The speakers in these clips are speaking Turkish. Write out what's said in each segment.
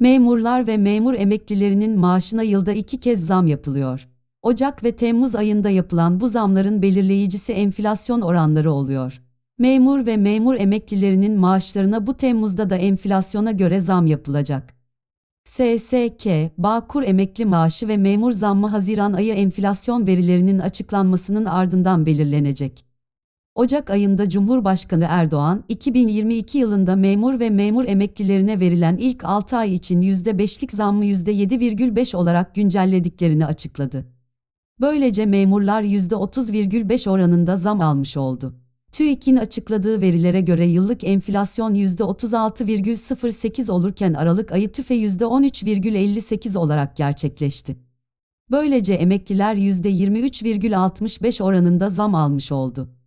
Memurlar ve memur emeklilerinin maaşına yılda iki kez zam yapılıyor. Ocak ve Temmuz ayında yapılan bu zamların belirleyicisi enflasyon oranları oluyor. Memur ve memur emeklilerinin maaşlarına bu Temmuz'da da enflasyona göre zam yapılacak. SSK, Bağkur emekli maaşı ve memur zammı Haziran ayı enflasyon verilerinin açıklanmasının ardından belirlenecek. Ocak ayında Cumhurbaşkanı Erdoğan, 2022 yılında memur ve memur emeklilerine verilen ilk 6 ay için %5'lik zammı %7,5 olarak güncellediklerini açıkladı. Böylece memurlar %30,5 oranında zam almış oldu. TÜİK'in açıkladığı verilere göre yıllık enflasyon %36,08 olurken Aralık ayı tüfe %13,58 olarak gerçekleşti. Böylece emekliler %23,65 oranında zam almış oldu.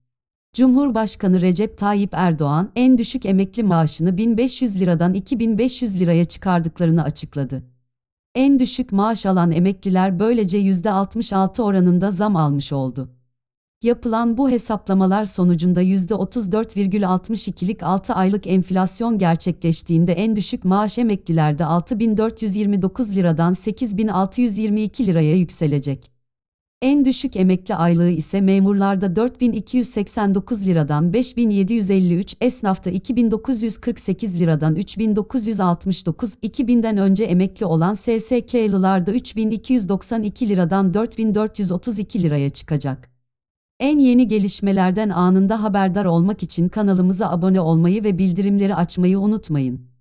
Cumhurbaşkanı Recep Tayyip Erdoğan en düşük emekli maaşını 1500 liradan 2500 liraya çıkardıklarını açıkladı. En düşük maaş alan emekliler böylece %66 oranında zam almış oldu. Yapılan bu hesaplamalar sonucunda %34,62'lik 6 aylık enflasyon gerçekleştiğinde en düşük maaş emeklilerde 6429 liradan 8622 liraya yükselecek. En düşük emekli aylığı ise memurlarda 4289 liradan 5753, esnafta 2948 liradan 3969, 2000'den önce emekli olan SSK'lılarda 3292 liradan 4432 liraya çıkacak. En yeni gelişmelerden anında haberdar olmak için kanalımıza abone olmayı ve bildirimleri açmayı unutmayın.